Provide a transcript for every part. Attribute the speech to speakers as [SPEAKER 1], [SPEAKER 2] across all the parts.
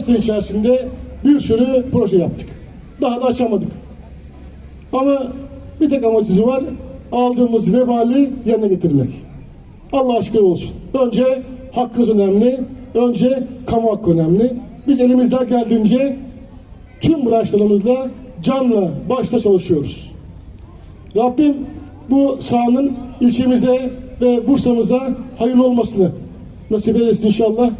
[SPEAKER 1] sene içerisinde bir sürü proje yaptık. Daha da açamadık. Ama bir tek amacımız var. Aldığımız vebali yerine getirmek. Allah şükür olsun. Önce hakkınız önemli. Önce kamu hakkı önemli. Biz elimizden geldiğince tüm branşlarımızla canla başla çalışıyoruz. Rabbim bu sahanın ilçemize ve Bursa'mıza hayırlı olmasını nasip eylesin inşallah.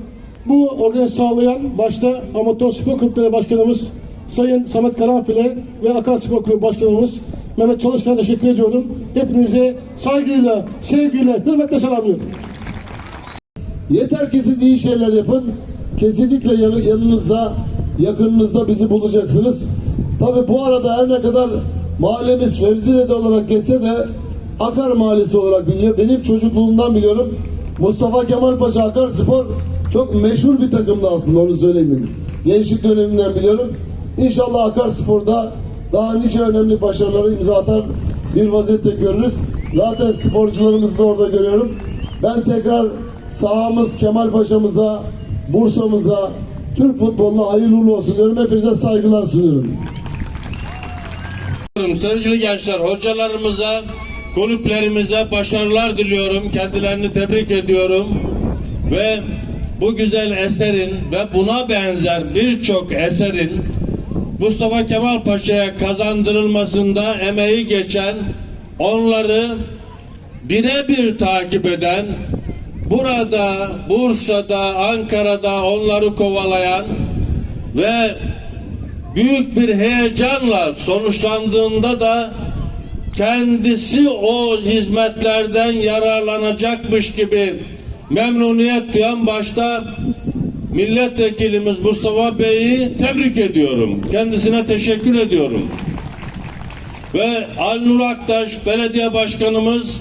[SPEAKER 1] Bu organizasyon sağlayan başta Amatör Spor Kulüpleri Başkanımız Sayın Samet Karanfil'e ve Akar Spor Kulübü Başkanımız Mehmet Çalışkan'a teşekkür ediyorum. Hepinize saygıyla, sevgiyle, hürmetle selamlıyorum.
[SPEAKER 2] Yeter ki siz iyi şeyler yapın. Kesinlikle yanı- yanınızda, yakınınızda bizi bulacaksınız. Tabi bu arada her ne kadar mahallemiz Fevziye'de olarak geçse de Akar Mahallesi olarak biliniyor. Benim çocukluğumdan biliyorum. Mustafa Kemal Paşa Akar Spor çok meşhur bir takımdı aslında onu söyleyeyim. Gençlik döneminden biliyorum. İnşallah Akar Spor'da daha nice önemli başarılara imza atar bir vaziyette görürüz. Zaten sporcularımızı da orada görüyorum. Ben tekrar sahamız Kemal Paşa'mıza, Bursa'mıza, Türk futboluna hayırlı uğurlu olsun diyorum. Hepinize saygılar sunuyorum.
[SPEAKER 3] Sevgili gençler, hocalarımıza, kulüplerimize başarılar diliyorum. Kendilerini tebrik ediyorum. Ve bu güzel eserin ve buna benzer birçok eserin Mustafa Kemal Paşa'ya kazandırılmasında emeği geçen, onları birebir takip eden, burada, Bursa'da, Ankara'da onları kovalayan ve büyük bir heyecanla sonuçlandığında da kendisi o hizmetlerden yararlanacakmış gibi memnuniyet duyan başta milletvekilimiz Mustafa Bey'i tebrik ediyorum. Kendisine teşekkür ediyorum. Ve Alnur Aktaş belediye başkanımız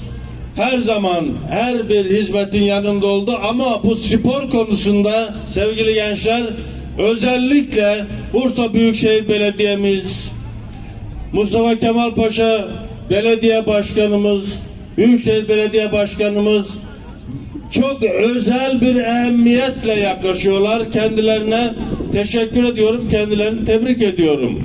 [SPEAKER 3] her zaman her bir hizmetin yanında oldu ama bu spor konusunda sevgili gençler özellikle Bursa Büyükşehir Belediye'miz Mustafa Kemal Paşa Belediye Başkanımız Büyükşehir Belediye Başkanımız çok özel bir ehemmiyetle yaklaşıyorlar. Kendilerine teşekkür ediyorum. Kendilerini tebrik ediyorum.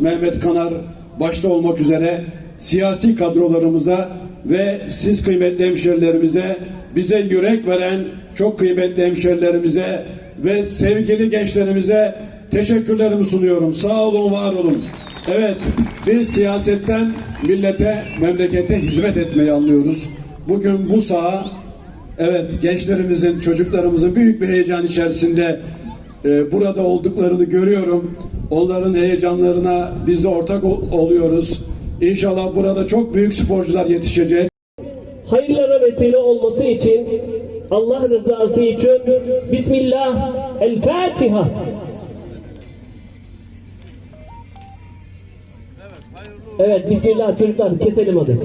[SPEAKER 4] Mehmet Kanar başta olmak üzere siyasi kadrolarımıza ve siz kıymetli hemşerilerimize, bize yürek veren çok kıymetli hemşerilerimize ve sevgili gençlerimize teşekkürlerimi sunuyorum. Sağ olun, var olun. Evet, biz siyasetten millete, memlekete hizmet etmeyi anlıyoruz. Bugün bu saha Evet gençlerimizin, çocuklarımızın büyük bir heyecan içerisinde e, burada olduklarını görüyorum. Onların heyecanlarına biz de ortak ol- oluyoruz. İnşallah burada çok büyük sporcular yetişecek.
[SPEAKER 5] hayırlara vesile olması için Allah rızası için Bismillah El Fatiha. Evet Bismillah çocuklar keselim hadi.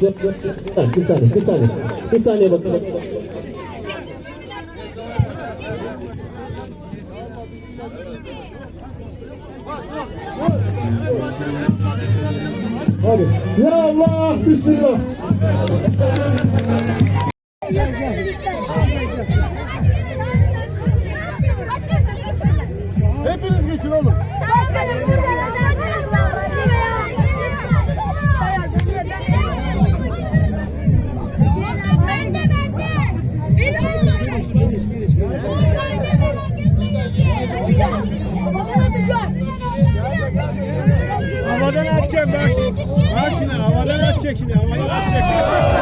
[SPEAKER 5] Bir saniye bir saniye. Bir saniye bakın.
[SPEAKER 1] Hadi. Ya Allah, Bismillah. Hepiniz geçin oğlum.
[SPEAKER 6] Başkanım burada.
[SPEAKER 7] Şimdi havadan atacak şimdi havadan atacak.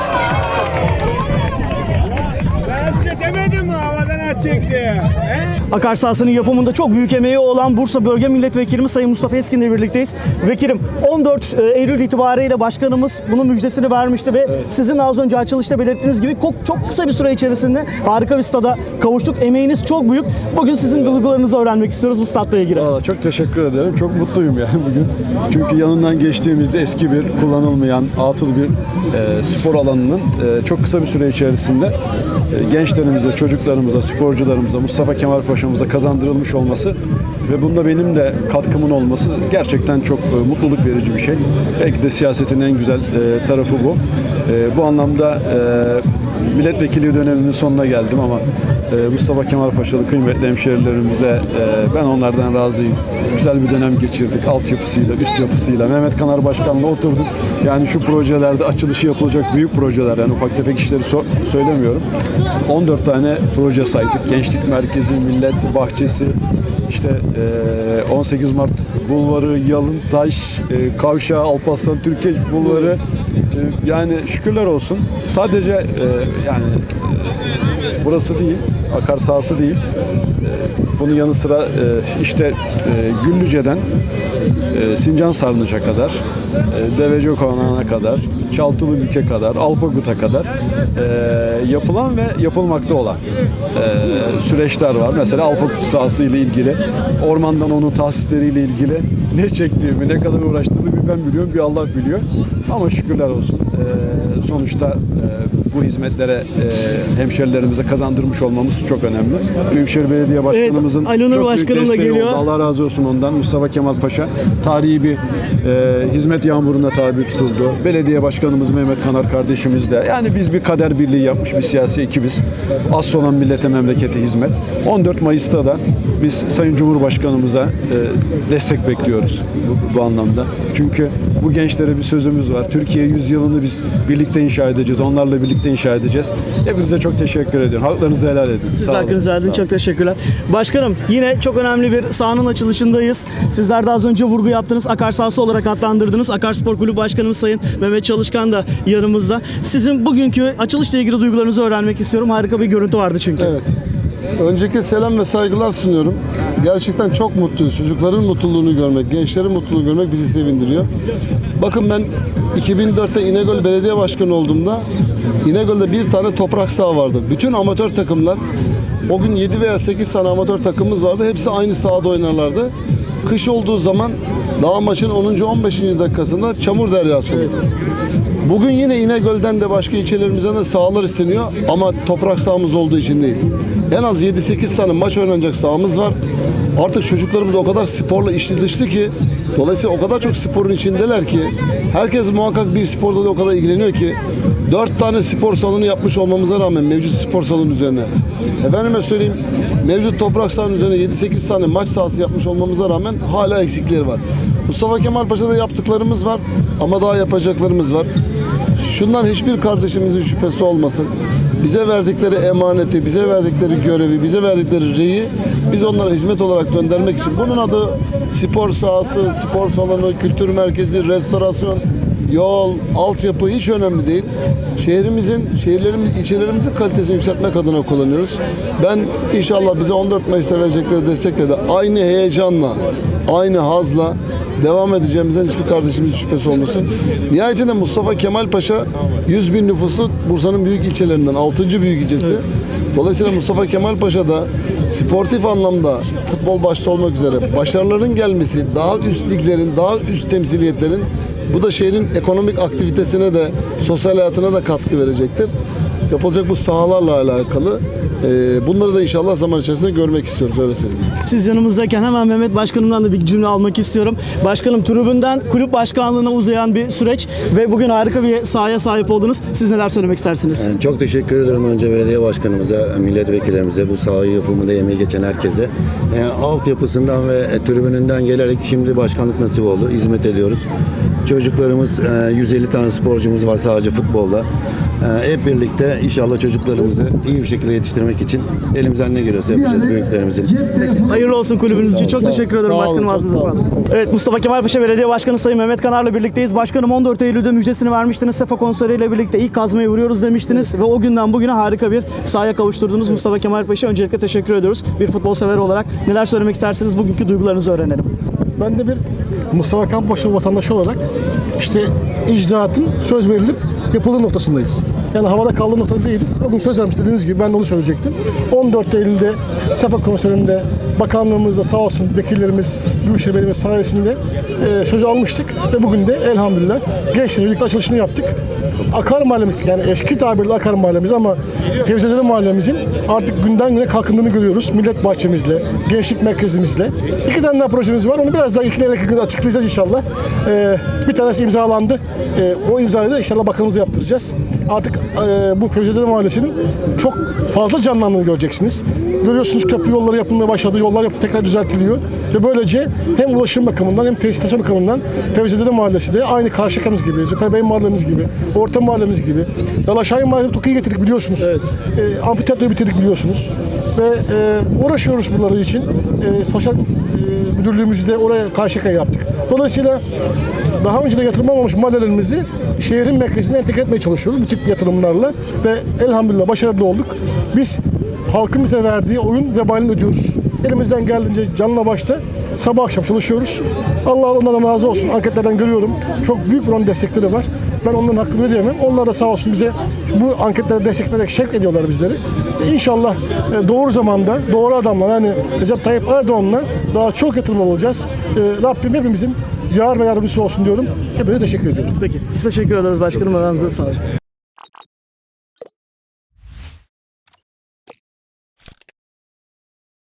[SPEAKER 7] He?
[SPEAKER 8] Akar sahasının yapımında çok büyük emeği olan Bursa Bölge Milletvekilimiz Sayın Mustafa Eskin'le birlikteyiz. Vekilim 14 Eylül itibariyle başkanımız bunun müjdesini vermişti ve sizin az önce açılışta belirttiğiniz gibi çok, çok kısa bir süre içerisinde harika bir stada kavuştuk. Emeğiniz çok büyük. Bugün sizin duygularınızı öğrenmek istiyoruz bu statla ilgili.
[SPEAKER 9] Valla çok teşekkür ederim. Çok mutluyum yani bugün. Çünkü yanından geçtiğimizde eski bir kullanılmayan atıl bir e, spor alanının e, çok kısa bir süre içerisinde e, gençlerimize, çocuklarımıza, sporcularımıza, Mustafa Kemal Paşa'mıza kazandırılmış olması ve bunda benim de katkımın olması gerçekten çok e, mutluluk verici bir şey. Belki de siyasetin en güzel e, tarafı bu. E, bu anlamda e, milletvekili dönemimin sonuna geldim ama e, Mustafa Kemal Paşalı kıymetli hemşehrilerimize e, ben onlardan razıyım. Güzel bir dönem geçirdik. Altyapısıyla, üst yapısıyla. Mehmet Kanar Başkan'la oturduk. Yani şu projelerde açılışı yapılacak büyük projeler yani ufak tefek işleri so- söylemiyorum. 14 tane proje saydık. Gençlik Merkezi, Millet Bahçesi, işte e, 18 Mart Bulvarı, Yalıntaş, e, Kavşağı, Alparslan Türkiye Bulvarı yani şükürler olsun. Sadece e, yani e, burası değil, akar sahası değil. E, bunun yanı sıra e, işte e, Güllüce'den e, Sincan Sarnıç'a kadar, Devece Konağı'na kadar, Çaltılıbük'e kadar, Alpagut'a kadar yapılan ve yapılmakta olan süreçler var. Mesela Alpagut sahası ile ilgili, ormandan onun tahsisleriyle ilgili ne çektiğimi, ne kadar uğraştığımı bir ben biliyorum, bir Allah biliyor. Ama şükürler olsun. Sonuçta bu hizmetlere e, hemşerilerimize kazandırmış olmamız çok önemli. Büyükşehir Belediye Başkanımızın
[SPEAKER 8] Ali Onur
[SPEAKER 9] çok büyük
[SPEAKER 8] Başkanım da
[SPEAKER 9] desteği
[SPEAKER 8] geliyor.
[SPEAKER 9] oldu. Allah razı olsun ondan. Mustafa Kemal Paşa tarihi bir e, hizmet yağmuruna tabi tutuldu. Belediye Başkanımız Mehmet Kanar kardeşimiz de. Yani biz bir kader birliği yapmış bir siyasi ekibiz. Az olan millete memlekete hizmet. 14 Mayıs'ta da biz Sayın Cumhurbaşkanımıza e, destek bekliyoruz bu, bu anlamda. Çünkü bu gençlere bir sözümüz var. Türkiye yüzyılını biz birlikte inşa edeceğiz. Onlarla birlikte inşa edeceğiz. Hepinize çok teşekkür ediyorum. Haklarınızı helal edin.
[SPEAKER 8] Siz
[SPEAKER 9] Sağ
[SPEAKER 8] de
[SPEAKER 9] olun.
[SPEAKER 8] hakkınızı
[SPEAKER 9] olun.
[SPEAKER 8] Çok teşekkürler. Başkanım yine çok önemli bir sahanın açılışındayız. Sizler de az önce vurgu yaptınız. Akar sahası olarak adlandırdınız. Akar Spor Kulübü Başkanımız Sayın Mehmet Çalışkan da yanımızda. Sizin bugünkü açılışla ilgili duygularınızı öğrenmek istiyorum. Harika bir görüntü vardı çünkü.
[SPEAKER 2] Evet. Öncelikle selam ve saygılar sunuyorum. Gerçekten çok mutluyuz. Çocukların mutluluğunu görmek, gençlerin mutluluğunu görmek bizi sevindiriyor. Bakın ben 2004'te İnegöl Belediye Başkanı olduğumda İnegöl'de bir tane toprak saha vardı. Bütün amatör takımlar o gün 7 veya 8 tane amatör takımımız vardı. Hepsi aynı sahada oynarlardı. Kış olduğu zaman daha maçın 10. 15. dakikasında çamur deryası olurdu. Bugün yine İnegöl'den de başka ilçelerimizden de sahalar isteniyor ama toprak sahamız olduğu için değil. En az 7-8 tane maç oynanacak sahamız var. Artık çocuklarımız o kadar sporla içli dışlı ki dolayısıyla o kadar çok sporun içindeler ki herkes muhakkak bir sporda da o kadar ilgileniyor ki dört tane spor salonu yapmış olmamıza rağmen mevcut spor salonu üzerine efendime söyleyeyim mevcut toprak sahanın üzerine 7-8 tane maç sahası yapmış olmamıza rağmen hala eksikleri var. Mustafa Kemal Paşa'da yaptıklarımız var ama daha yapacaklarımız var. Şundan hiçbir kardeşimizin şüphesi olmasın. Bize verdikleri emaneti, bize verdikleri görevi, bize verdikleri reyi biz onlara hizmet olarak döndürmek için. Bunun adı spor sahası, spor salonu, kültür merkezi, restorasyon, yol, altyapı hiç önemli değil. Şehrimizin, şehirlerimiz, ilçelerimizin kalitesini yükseltmek adına kullanıyoruz. Ben inşallah bize 14 Mayıs'ta verecekleri destekle de aynı heyecanla, aynı hazla devam edeceğimizden hiçbir kardeşimizin şüphesi olmasın. Nihayetinde Mustafa Kemal Paşa 100 bin nüfusu Bursa'nın büyük ilçelerinden 6. büyük ilçesi. Dolayısıyla Mustafa Kemal Paşa da sportif anlamda futbol başta olmak üzere başarıların gelmesi, daha üst liglerin, daha üst temsiliyetlerin bu da şehrin ekonomik aktivitesine de sosyal hayatına da katkı verecektir. Yapılacak bu sahalarla alakalı e, bunları da inşallah zaman içerisinde görmek istiyoruz öyle söyleyeyim.
[SPEAKER 8] Siz yanımızdayken hemen Mehmet Başkanım'dan da bir cümle almak istiyorum. Başkanım tribünden kulüp başkanlığına uzayan bir süreç ve bugün harika bir sahaya sahip oldunuz. Siz neler söylemek istersiniz?
[SPEAKER 10] Yani çok teşekkür ederim önce belediye başkanımıza, milletvekillerimize, bu saha yapımında emeği geçen herkese. Yani altyapısından ve e, tribününden gelerek şimdi başkanlık nasip oldu. Hizmet ediyoruz. Çocuklarımız, e, 150 tane sporcumuz var sadece futbolda. E, Hep birlikte inşallah çocuklarımızı iyi bir şekilde yetiştirmek için elimizden ne geliyorsa yapacağız büyüklerimizin.
[SPEAKER 8] Hayırlı olsun kulübünüz için. Çok teşekkür ederim başkanım ağzınıza sağlık. Evet Mustafa Kemal Paşa Belediye Başkanı Sayın Mehmet Kanar'la birlikteyiz. Başkanım 14 Eylül'de müjdesini vermiştiniz. Sefa konseriyle birlikte ilk kazmayı vuruyoruz demiştiniz ve o günden bugüne harika bir sahaya kavuşturdunuz Mustafa Kemal Paşa. Öncelikle teşekkür ediyoruz. Bir futbol sever olarak neler söylemek isterseniz bugünkü duygularınızı öğrenelim.
[SPEAKER 1] Ben de bir Mustafa Kemalpaşa vatandaşı olarak işte icraatın söz verilip yapıldığı noktasındayız. Yani havada kaldığı noktada değiliz. O gün söz vermiş dediğiniz gibi ben de onu söyleyecektim. 14 Eylül'de Sefa konserinde bakanlığımızda sağ olsun vekillerimiz Büyükşehir Belediyesi sayesinde e, sözü almıştık ve bugün de elhamdülillah gençlerle birlikte açılışını yaptık. Akar mahallemiz yani eski tabirle Akar mahallemiz ama Fevzadeli mahallemizin artık günden güne kalkındığını görüyoruz. Millet bahçemizle, gençlik merkezimizle. İki tane daha projemiz var. Onu biraz daha ikilerine yakın açıklayacağız inşallah. Ee, bir tanesi imzalandı. Ee, o imzayı da inşallah bakanımıza yaptıracağız. Artık e, bu Fevzidede Mahallesi'nin çok fazla canlandığını göreceksiniz. Görüyorsunuz köprü yolları yapılmaya başladı, yollar yapıp tekrar düzeltiliyor. Ve böylece hem ulaşım bakımından hem tesisleşme bakımından Fevzidede Mahallesi de aynı Karşıyaka'mız gibi, Zafer Bey Mahallemiz gibi, Orta Mahallemiz gibi. Dalaşahin Mahallesi Toki'yi getirdik biliyorsunuz. Evet. E, amfiteyatroyu bitirdik biliyorsunuz. Ve e, uğraşıyoruz bunları için. E, sosyal e, müdürlüğümüzü de oraya Karşıyaka'ya yaptık. Dolayısıyla daha önce de yatırılmamış mahallelerimizi şehrin merkezine entegre etmeye çalışıyoruz bu tip yatırımlarla ve elhamdülillah başarılı olduk. Biz halkın bize verdiği oyun vebalini ödüyoruz. Elimizden geldiğince canla başta sabah akşam çalışıyoruz. Allah onlardan razı olsun. Anketlerden görüyorum. Çok büyük bir destekleri var. Ben onların hakkını ödeyemem. Onlar da sağ olsun bize bu anketlere destek vererek şevk ediyorlar bizleri. E, İnşallah e, doğru zamanda, doğru adamla yani Recep Tayyip Erdoğan'la daha çok yatırım olacağız. E, Rabbim hepimizin yar ve yardımcısı olsun diyorum. Hepinize teşekkür ediyorum.
[SPEAKER 8] Peki. Biz teşekkür ederiz başkanım. Aranızda sağ olun.